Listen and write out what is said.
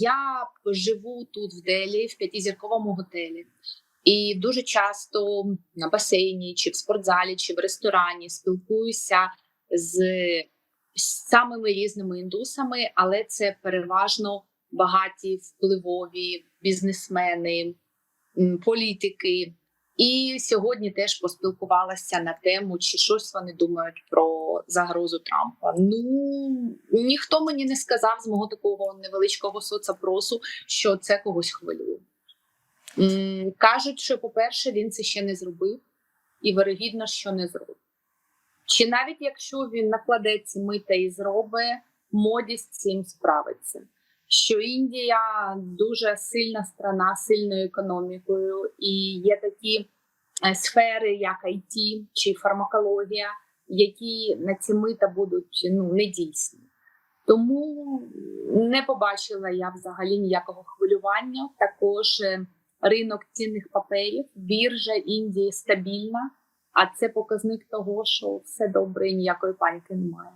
Я живу тут в Делі, в п'ятизірковому готелі, і дуже часто на басейні, чи в спортзалі, чи в ресторані спілкуюся з, самими різними індусами, але це переважно багаті впливові бізнесмени, політики. І сьогодні теж поспілкувалася на тему, чи щось вони думають про загрозу Трампа. Ну ніхто мені не сказав з мого такого невеличкого соцопросу, що це когось хвилює. Кажуть, що, по-перше, він це ще не зробив, і вирогідно, що не зробить. Чи навіть якщо він накладе ці мита і зробить, моді з цим справиться. Що Індія дуже сильна страна, сильною економікою, і є такі е, сфери, як IT чи фармакологія, які на ці мита будуть ну, недійсні. Тому не побачила я взагалі ніякого хвилювання. Також е, ринок цінних паперів, біржа Індії стабільна, а це показник того, що все добре і ніякої паніки немає.